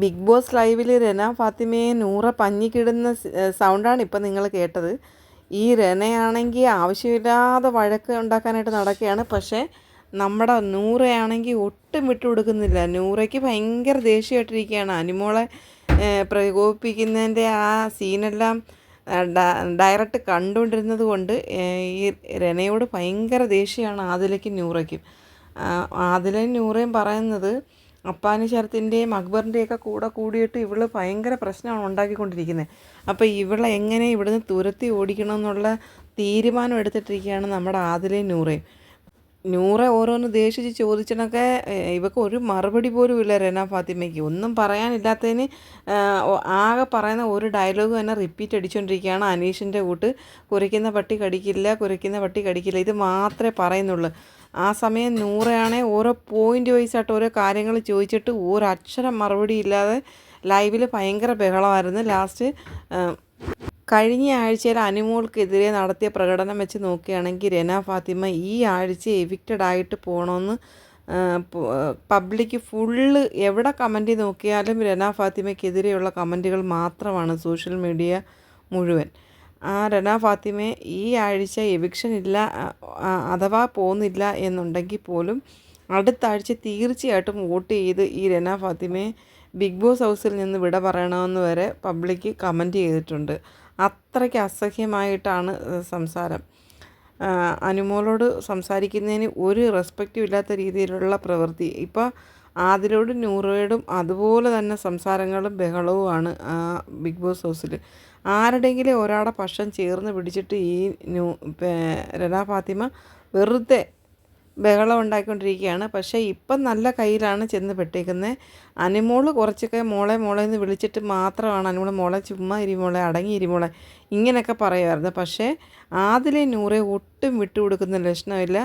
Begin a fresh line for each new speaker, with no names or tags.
Big boss ലൈവിൽ രന ഫാത്തിമയെ നൂറ പഞ്ഞിക്കിടുന്ന കിടുന്ന സൗണ്ടാണ് ഇപ്പം നിങ്ങൾ കേട്ടത്. ഈ രനയാണെങ്കിൽ ആവശ്യമില്ലാതെ വഴക്ക് ഉണ്ടാക്കാനായിട്ട് നടക്കുകയാണ്. പക്ഷേ നമ്മുടെ നൂറയാണെങ്കിൽ ഒട്ടും വിട്ടു കൊടുക്കുന്നില്ല. നൂറയ്ക്ക് ഭയങ്കര ദേഷ്യമായിട്ടിരിക്കുകയാണ്. അനുമോളെ പ്രകോപിപ്പിക്കുന്നതിന്റെ ആ സീനെല്ലാം ഡയറക്റ്റ് കണ്ടുകൊണ്ടിരുന്നത് കൊണ്ട് ഈ രനയോട് ഭയങ്കര ദേഷ്യമാണ് ആദിലയ്ക്കും നൂറയ്ക്കും. ആദിലയും നൂറയും പറയുന്നത് അപ്പാനി ശരത്തിന്റെയും അക്ബറിന്റെയൊക്കെ കൂടെ കൂടിയിട്ട് ഇവൾ ഭയങ്കര പ്രശ്നമാണ് ഉണ്ടാക്കിക്കൊണ്ടിരിക്കുന്നത്. അപ്പോൾ ഇവളെ എങ്ങനെ ഇവിടുന്ന് തുരത്തി ഓടിക്കണം എന്നുള്ള തീരുമാനം എടുത്തിട്ടിരിക്കുകയാണ് നമ്മുടെ ആദിലയും നൂറയും നൂറ ഓരോന്ന് ദേഷിച്ച് ചോദിച്ചണൊക്കെ ഏഹ്, ഇവക്ക് ഒരു മറുപടി പോലും ഇല്ല രന ഫാത്തിമയ്ക്ക്. ഒന്നും പറയാനില്ലാത്തതിന് ആകെ പറയുന്ന ഒരു ഡയലോഗ് തന്നെ റിപ്പീറ്റ് അടിച്ചുകൊണ്ടിരിക്കുകയാണ് അനീഷിന്റെ കൂട്ട്. കുരയ്ക്കുന്ന പട്ടി കടിക്കില്ല കുരയ്ക്കുന്ന പട്ടി കടിക്കില്ല. ഇത് മാത്രമേ പറയുന്നുള്ളൂ. ആ സമയം നൂറയാണേ. ഓരോ പോയിന്റ് വൈസായിട്ട് ഓരോ കാര്യങ്ങൾ ചോദിച്ചിട്ട് ഒരക്ഷരം മറുപടി ഇല്ലാതെ ലൈവിൽ ഭയങ്കര ബഹളമായിരുന്നു. ലാസ്റ്റ് കഴിഞ്ഞ ആഴ്ചയിൽ അനുമോൾക്കെതിരെ നടത്തിയ പ്രകടനം വെച്ച് നോക്കുകയാണെങ്കിൽ രന ഫാത്തിമ ഈ ആഴ്ച എവിക്റ്റഡ് ആയിട്ട് പോകണമെന്ന് പബ്ലിക് ഫുള്ള് എവിടെ കമന്റ് നോക്കിയാലും രന ഫാത്തിമയ്ക്കെതിരെയുള്ള കമന്റുകൾ മാത്രമാണ് സോഷ്യൽ മീഡിയ മുഴുവൻ. രന ഫാത്തിമയെ ഈ ആഴ്ച എവിക്ഷൻ ഇല്ല അഥവാ പോകുന്നില്ല എന്നുണ്ടെങ്കിൽ പോലും അടുത്ത ആഴ്ച തീർച്ചയായിട്ടും വോട്ട് ചെയ്ത് ഈ രന ഫാത്തിമയെ ബിഗ് ബോസ് ഹൗസിൽ നിന്ന് വിട പറയണമെന്ന് വരെ പബ്ലിക് കമന്റ് ചെയ്തിട്ടുണ്ട്. അത്രയ്ക്ക് അസഹ്യമായിട്ടാണ് സംസാരം. അനുമോളോട് സംസാരിക്കുന്നതിന് ഒരു റെസ്പെക്റ്റും ഇല്ലാത്ത രീതിയിലുള്ള പ്രവൃത്തി. ഇപ്പോൾ ആദിലോടും നൂറയോടും അതുപോലെ തന്നെ സംസാരങ്ങളും ബഹളവുമാണ് ബിഗ് ബോസ് ഹൗസിൽ. ആരുടെങ്കിലും ഒരാളുടെ പക്ഷം ചേർന്ന് പിടിച്ചിട്ട് ഈ ന്യൂ രനാ ഫാത്തിമ വെറുതെ ബഹളം ഉണ്ടാക്കിക്കൊണ്ടിരിക്കുകയാണ്. പക്ഷേ ഇപ്പം നല്ല കയ്യിലാണ് ചെന്ന് പെട്ടേക്കുന്നത് അനുമോൾ കുറച്ചൊക്കെ മോളെ മോളെ എന്ന് വിളിച്ചിട്ട് മാത്രമാണ് അനുമോൾ മോളെ ചുമ്മാ ഇരിമോളെ അടങ്ങി ഇരിമോളെ ഇങ്ങനെയൊക്കെ പറയുമായിരുന്നു. പക്ഷേ ആദിലെ നൂറെ ഒട്ടും വിട്ടുകൊടുക്കുന്ന ലക്ഷണമില്ല.